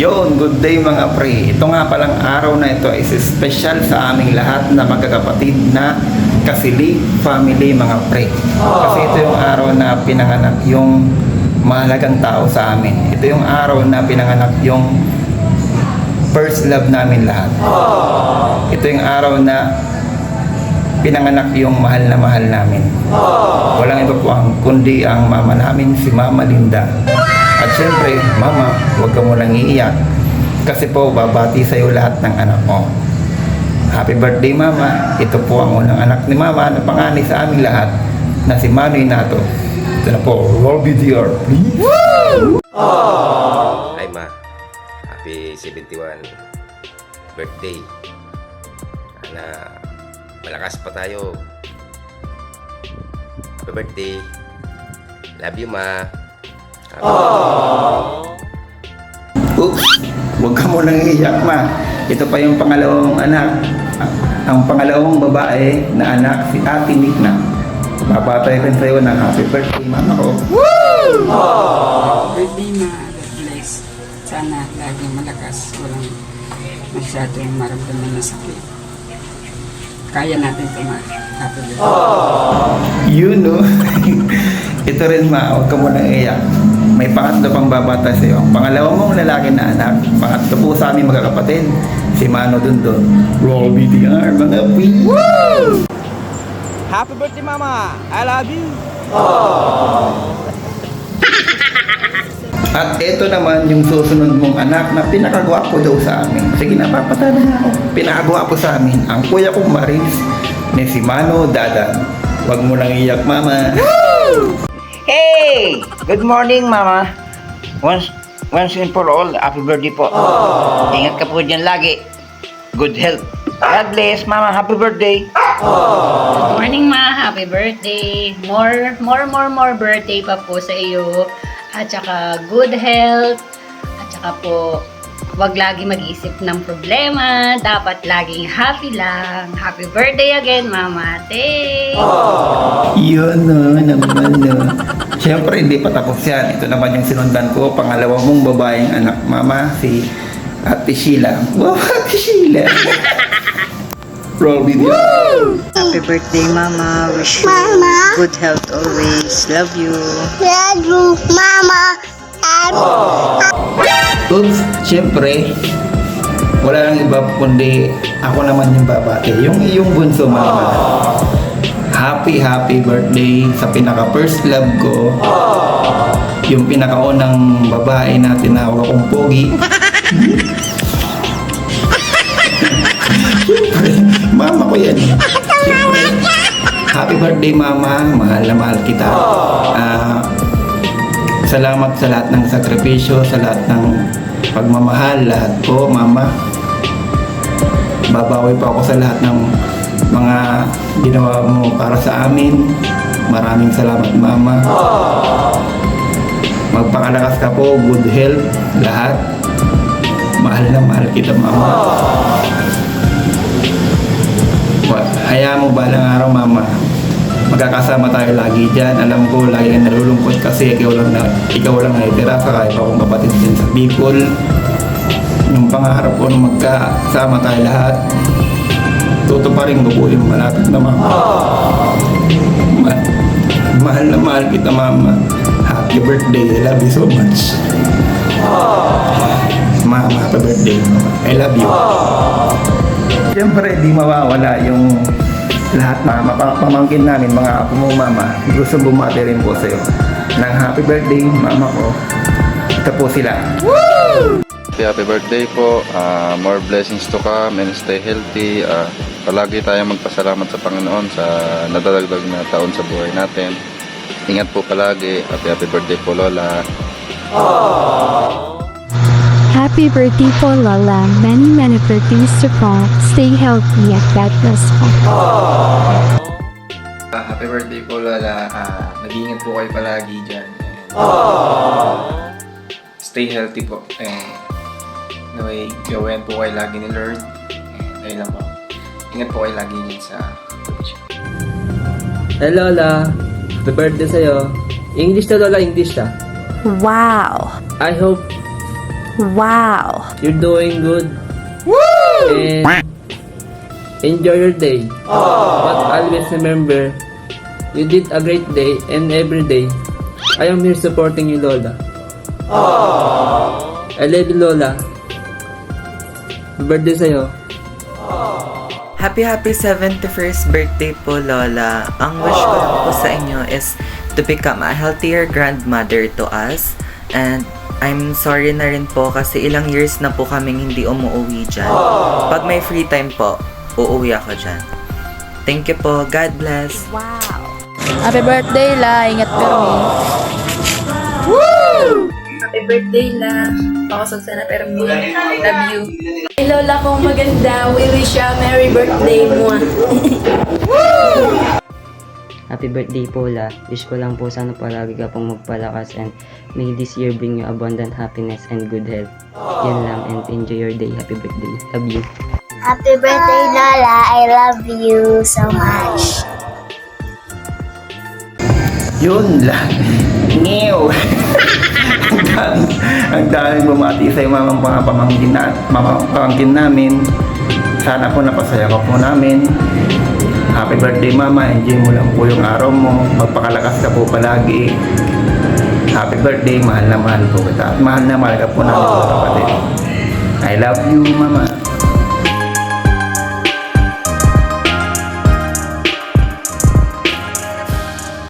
Yon, good day mga pre. Ito nga palang araw na ito is special sa aming lahat na magkakapatid na Kasili family mga pre. Kasi ito yung araw na pinanganak yung mahalagang tao sa amin. Ito yung araw na pinanganak yung first love namin lahat. Ito yung araw na pinanganak yung mahal na mahal namin. Walang iba po ang kundi ang mama namin, si Mama Linda. At syempre, Mama, huwag ka mo lang iiyak. Kasi po, babati sa'yo lahat ng anak mo. Happy birthday, Mama. Ito po ang unang anak ni Mama na panganay sa aming lahat na si Manoy Nato. Ito na po, Robbie Dior, please. Hi ma, happy 71 birthday. Sana malakas pa tayo. Happy birthday. Love you ma. Oops, huwag ka mo lang iiyak, Ma. Ito pa yung pangalawang anak. Ang pangalawang babae na anak, si Ate Nikna. Papatay rin sa'yo ng happy birthday, Mama ko. Birthday ma, God bless. Sana lagi malakas, walang masyadong maramdaman na sakit. Kaya natin birthday. You know. Ito rin, Ma. Huwag ka mo lang iiyak. May pangatlo pang babata sa'yo. Ang pangalawa mong lalaki na anak. Pangatlo po sa aming magkakapatid. Si Mano Dundon. Robbie DR, mga pee. Happy birthday, Mama! I love you! At ito naman yung susunod mong anak na pinakagwapo daw sa amin. Sige na, papatala na ako. Pinakagwapo sa amin. Ang kuya kong Maris ni si Mano Dadan. Huwag mo lang iyak, mama. Hey! Good morning, Mama. Once, once and for all, happy birthday po. Ingat ka po dyan lagi. Good health. God bless, Mama. Happy birthday. Good morning ma, happy birthday. More, more, more, more birthday pa po sa iyo. At saka good health. At saka po, wag lagi mag-isip ng problema. Dapat laging happy lang. Happy birthday again, Mama Ate. Yun no, naman no. Siyempre, hindi pa tapos yan. Ito naman yung sinundan ko. Pangalawa mong babaeng anak, mama, si Ate Sheila. Wow, Ate Sheila. Roll video. Happy birthday, Mama. Wish you Mama. good health always. Love you. Love you, Mama. Oops, siyempre, wala lang iba kundi ako naman yung babate. Yung iyong bunso, mama. Happy, happy birthday sa pinaka first love ko. Yung pinakaunang babae na tinawag akong pogi. mama ko yan. Happy birthday, mama. Mahal na mahal kita. Ah, Salamat sa lahat ng sakripisyo, sa lahat ng pagmamahal, lahat po, Mama. Babawi pa ako sa lahat ng mga ginawa mo para sa amin. Maraming salamat, Mama. Magpakalakas ka po, good health, lahat. Mahal na mahal kita, Mama. Hayaan mo balang araw, Mama. Magkakasama tayo lagi dyan. Alam ko, lagi kang nalulungkot kasi ikaw lang, na, ikaw lang natitira sa kahit akong kapatid din sa Bicol. Yung pangarap ko na magkasama tayo lahat. Tutuparin ko po yung malapit na mama. Ma- mahal na mahal kita, mama. Happy birthday. I love you so much. Mama, happy birthday. I love you. Siyempre, di mawawala yung lahat na mapa- pamangkin namin, mga apo mo, mama. Gusto bumati rin po sa'yo. Ng happy birthday, mama ko. Ito po sila. Happy, happy birthday po. Ah, more blessings to come and stay healthy. Ah, palagi tayong magpasalamat sa Panginoon sa nadadagdag na taon sa buhay natin. Ingat po palagi. Happy, happy birthday po, Lola. Happy birthday po Lola. Many many birthdays to come. Stay healthy at God bless po. Ah, happy birthday po Lola. Ah, nag-iingat po kayo palagi dyan. And, stay healthy po. And, naway, gawain po kayo lagi ni Lord. And, ayun lang po. Ingat po kayo lagi dyan sa church. Hey Lola, happy birthday sa'yo. English na Lola, English na. Wow. I hope Wow! You're doing good. And enjoy your day. But always remember, you did a great day and every day, I am here supporting you, Lola. I love you, Lola. Happy birthday sa'yo. Happy happy 71st birthday po, Lola. Ang wish ko lang po sa inyo is to become a healthier grandmother to us. And I'm sorry na rin po kasi ilang years na po kaming hindi umuwi dyan. Pag may free time po, uuwi ako dyan. Thank you po. God bless. Happy birthday, La! Ingat permi. Happy birthday la. Pakasog sana permi. Love you. Ay, Lola kong maganda. We wish you a merry birthday mo. Happy birthday po La. Wish ko lang po sana palagi ka pong magpalakas and may this year bring you abundant happiness and good health. Yan lang and enjoy your day. Happy birthday. Love you. Happy birthday, Lola. I love you so much. Yun lang. Ngew. ang dami, ang daming bumati sa mga mga pamangkin, na, mga pamangkin namin. Sana po napasaya ko po namin. Happy birthday mama, enjoy mo lang po yung araw mo. Magpakalakas ka po palagi. Happy birthday, mahal na mahal po kita. At mahal na mahal ka po namin mga kapatid. I love you mama.